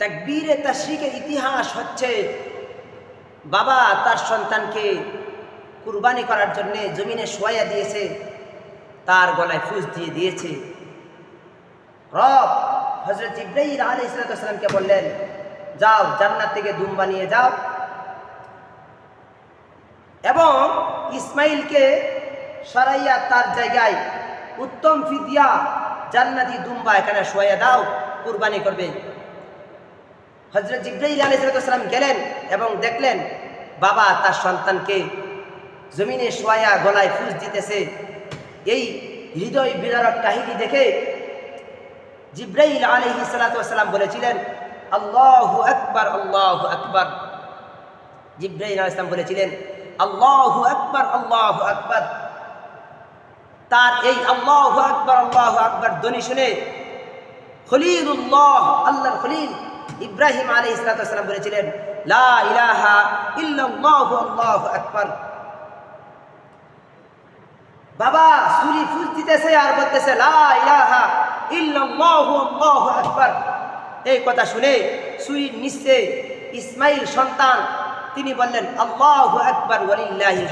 তাকবীরে তাশরিকের ইতিহাস হচ্ছে বাবা তার সন্তানকে কুরবানি করার জন্যে জমিনে শোয়া দিয়েছে, তার গলায় ফুস দিয়ে দিয়েছে। রব হজরত ইব্রাহিম আলী ইসলাতামকে বললেন, যাও, জান্নাত থেকে দুম বানিয়ে যাও। এবং ইসমাইলকে সরাইয়া তার জায়গায় উত্তম ফিদিয়া জান্নাতি দুম্বা এখানে শোয়া দাও, কুরবানি করবে। হজরত জিব্রাইল আলাইসালাম গেলেন এবং দেখলেন বাবা তার সন্তানকে জমিনে শোয়া গলায় ফুস দিতেছে। এই হৃদয় বিদারক কাহিনী দেখে জিব্রাইল আলহি সালাতাম বলেছিলেন, আল্লাহ আকবর আল্লাহ আকবর। জিব্রাইল আলাইসলাম বলেছিলেন, আল্লাহ আকবর আল্লাহ আকবর। তার এই আল্লাহ আকবর আল্লাহ আকবর ধ্বনি শুনে খলিলুল্লাহ, আল্লাহর খলিল ইব্রাহিম আলী ইসলাতাম বলেছিলেন, লা বাবা সুরি ফুল দিতেছে আর বলতেছে এই কথা শুনে সুরির নিচে ইসমাইল সন্তান, তিনি বললেন, আল্লাহু আকবার ওয়ালিল্লাহিল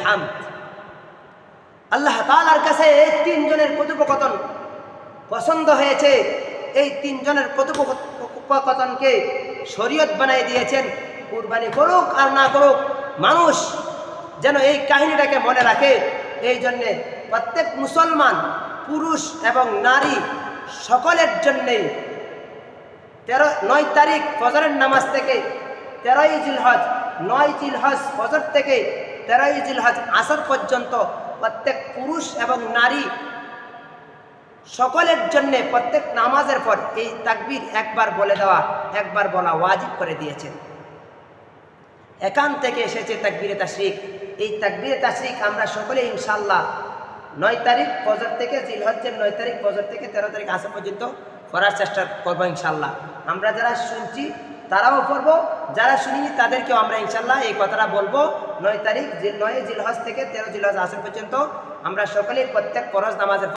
আল্লাহ তাআলার কাছে এই তিনজনের কথোপকথন পছন্দ হয়েছে। এই তিনজনের কথোপকথনকে শরীয়ত বানিয়ে দিয়েছেন। কুরবানি করুক আর না করুক, মানুষ যেন এই কাহিনীটাকে মনে রাখে। এই জন্যে প্রত্যেক মুসলমান, পুরুষ এবং নারী সকলের জন্যে তেরো, নয় তারিখ ফজরের নামাজ থেকে তেরোই জিলহজ, নয় জিলহজ ফজর থেকে তেরোই জিলহজ আসর পর্যন্ত প্রত্যেক পুরুষ এবং নারী সকলের জন্যে প্রত্যেক নামাজের পর এই তাকবির একবার বলে দেওয়া, একবার বলা ওয়াজিব করে দিয়েছেন এখান থেকে এসেছে তাকবিরে তাশরিক। এই তাকবিরে তাশরিক আমরা সকলে ইনশাল্লাহ নয় তারিখ ফজর থেকে জিলহজ্জের নয় তারিখ ফজর থেকে তেরো তারিখ আসা পর্যন্ত করার চেষ্টা করব ইনশাল্লাহ আমরা যারা শুনছি তারাও করব যারা শুনিনি তাদেরকেও আমরা ইনশাল্লাহ এই কথাটা বলব। নয় তারিখ নয় জিলহজ থেকে তেরো জিলহজ আসা পর্যন্ত আমরা সকলেই প্রত্যেক ফরজ নামাজের